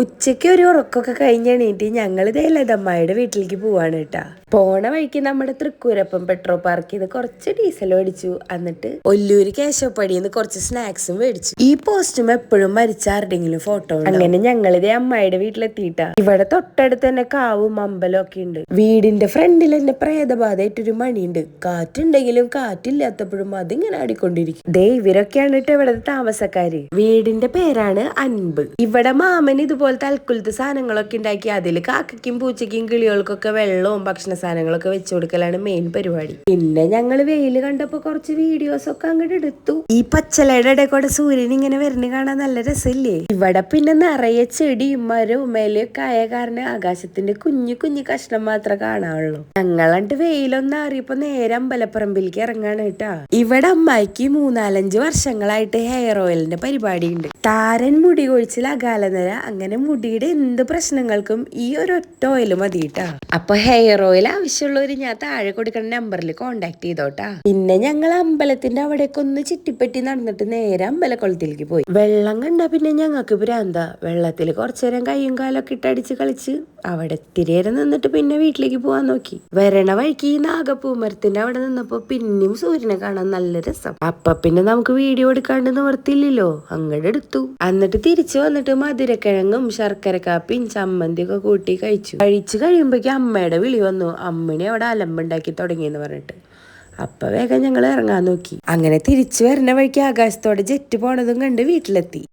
ഉച്ചയ്ക്ക് ഒരു ഉറക്കമൊക്കെ കഴിഞ്ഞണീട്ട് ഞങ്ങൾ ഇതേ ലതമ്മയുടെ വീട്ടിലേക്ക് പോവാണ് കേട്ടാ. പോണ വഴിക്ക് നമ്മുടെ തൃക്കൂരപ്പം പെട്രോൾ പാർക്കിൽ നിന്ന് കുറച്ച് ഡീസൽ മേടിച്ചു. എന്നിട്ട് ഒല്ലൂര് കേശവപ്പടിയിൽ നിന്ന് കുറച്ച് സ്നാക്സും മേടിച്ചു. ഈ പോസ്റ്റും എപ്പോഴും മരിച്ച ആരുടെങ്കിലും ഫോട്ടോ അങ്ങനെ ഞങ്ങൾ ഇതേ അമ്മായിയുടെ വീട്ടിലെത്തിയിട്ടാ. ഇവിടെ തൊട്ടടുത്ത് തന്നെ കാവും അമ്പലം ഒക്കെ ഉണ്ട്. വീടിന്റെ ഫ്രണ്ടിൽ തന്നെ പ്രേതബാധയായിട്ടൊരു മണിയുണ്ട്. കാറ്റുണ്ടെങ്കിലും കാറ്റില്ലാത്തപ്പോഴും അതിങ്ങനെ ആടിക്കൊണ്ടിരിക്കും. ദേ ഇവരൊക്കെയാണ് കേട്ടോ താമസക്കാര്. വീടിന്റെ പേരാണ് അൻപ്. ഇവിടെ മാമൻ ഇതുപോലത്തെ അൽക്കുലത്തെ സാധനങ്ങളൊക്കെ ഉണ്ടാക്കി അതിൽ കാക്കയ്ക്കും പൂച്ചയ്ക്കും കിളികൾക്കൊക്കെ വെള്ളവും ഭക്ഷണ സാധനങ്ങളൊക്കെ വെച്ചു കൊടുക്കലാണ് മെയിൻ പരിപാടി. പിന്നെ ഞങ്ങൾ വെയിൽ കണ്ടപ്പോൾ കുറച്ച് വീഡിയോസ് ഒക്കെ അങ്ങോട്ട് എടുത്തു. ഈ പച്ചലയുടെ ഇടയിൽ കൂടെ സൂര്യൻ ഇങ്ങനെ വരുന്ന കാണാൻ നല്ല രസമില്ലേ? ഇവിടെ പിന്നെ നിറയെ ചെടിയും മരവും മേലെയൊക്കെ ആയ കാരണം ആകാശത്തിന്റെ കുഞ്ഞു കുഞ്ഞു കഷ്ണം മാത്രമേ കാണാവുള്ളൂ. ഞങ്ങളണ്ട് വെയിലൊന്നും അറിയപ്പോ നേരെ അമ്പലപ്പറമ്പിലേക്ക് ഇറങ്ങാണ് കേട്ടാ. ഇവിടെ അമ്മായിക്ക് മൂന്നാലഞ്ച് വർഷങ്ങളായിട്ട് ഹെയർ ഓയിലിന്റെ പരിപാടി ഉണ്ട് താരൻ മുടി കൊഴിച്ചിൽ അകാലനര അങ്ങനെ മുടിയുടെ എന്ത് പ്രശ്നങ്ങൾക്കും ഈ ഒരു ഒറ്റ ഓയിൽ മതി കേട്ടാ അപ്പൊ ഹെയർ ഓയിൽ ആവശ്യമുള്ളവർ ഞാൻ താഴെ കൊടുക്കുന്ന നമ്പറിൽ കോണ്ടാക്ട് ചെയ്തോട്ടാ. പിന്നെ ഞങ്ങൾ അമ്പലത്തിന്റെ അവിടേക്ക് ഒന്ന് ചുറ്റിപ്പറ്റി നടന്നിട്ട് നേരെ അമ്പലക്കുളത്തിലേക്ക് പോയി. വെള്ളം കണ്ട പിന്നെ ഞങ്ങൾക്ക് ഭ്രാന്ത. വെള്ളത്തിൽ കുറച്ചു നേരം കൈയും കാലൊക്കെ ഇട്ടടിച്ച് കളിച്ച് അവിടെ തിരയേറെ നിന്നിട്ട് പിന്നെ വീട്ടിലേക്ക് പോവാൻ നോക്കി. വരണ വഴിക്ക് ഈ നാഗപ്പൂമരത്തിന്റെ അവിടെ നിന്നപ്പോ പിന്നെയും സൂര്യനെ കാണാൻ നല്ല രസം. അപ്പ പിന്നെ നമുക്ക് വീഡിയോ എടുക്കാണ്ട് നിവർത്തില്ലല്ലോ അങ്ങോട്ട് എടുത്തു. എന്നിട്ട് തിരിച്ചു വന്നിട്ട് മധുരക്കിഴങ്ങും ശർക്കര കാപ്പിയും ചമ്മന്തി ഒക്കെ കൂട്ടി കഴിച്ചു. കഴിച്ചു കഴിയുമ്പോഴേക്കും അമ്മയുടെ വിളി വന്നു. അമ്മണി അവിടെ അലമ്പുണ്ടാക്കി തുടങ്ങിയെന്ന് പറഞ്ഞിട്ട്. അപ്പൊ വേഗം ഞങ്ങൾ ഇറങ്ങാൻ നോക്കി. അങ്ങനെ തിരിച്ചു വരുന്ന വഴിക്ക് ആകാശത്തോടെ ജെറ്റ് പോണതും കണ്ട് വീട്ടിലെത്തി.